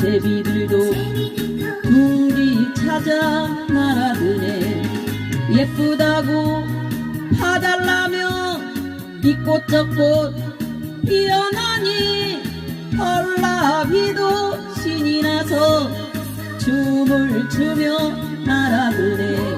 제비들도 둥지 찾아 날아드네. 예쁘다고 봐달라면 이꽃 저꽃 피어나니 헐라비도 신이 나서 춤을 추며 날아드네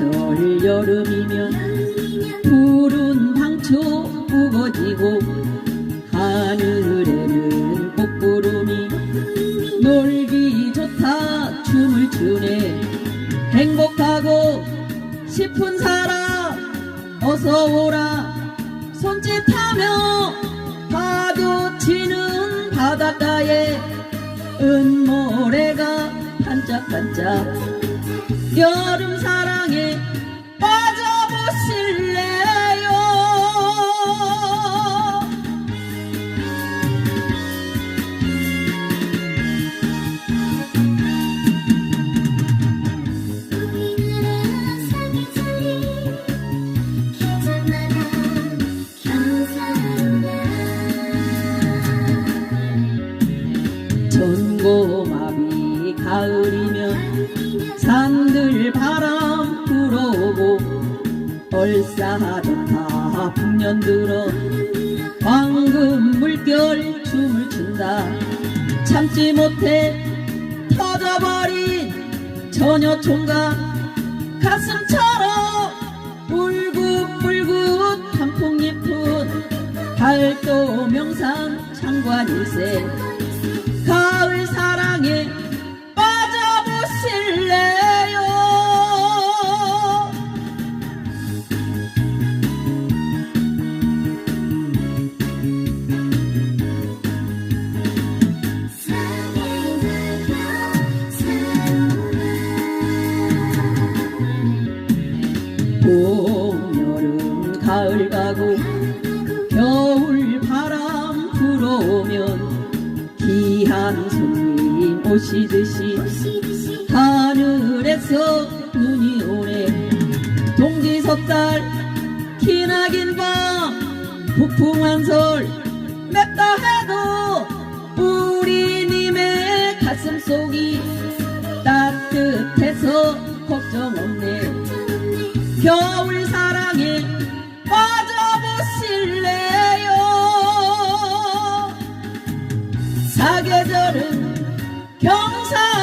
하지장철 여름이면 푸른 방초 우거지고 하늘에는 꽃구름이 놀기 좋다 춤을 추네. 행복하고 싶은 사람 어서 오라. 손짓하며 파도 치는 바닷가에 은모래가 반짝반짝 여름 사 전고마비 가을이면 산들 바람 불어오고 얼싸 좋다 풍년 들어 황금 물결 춤을 춘다. 참지 못해 터져버린 처녀 총각 가슴처럼 울긋불긋 한풍잎은 발도 명상 창관 일세 가을 사랑에 빠져보실래요? 봄, 여름, 가을 가고 겨울 바람 불어오면 귀한 손님 오시듯이 하늘에서 눈이 오네. 동지 석달 기나긴 밤 북풍한 솔 맵다 해도 우리님의 가슴속이 따뜻해서 걱정 없네. 겨울 사랑에 사계절은 경사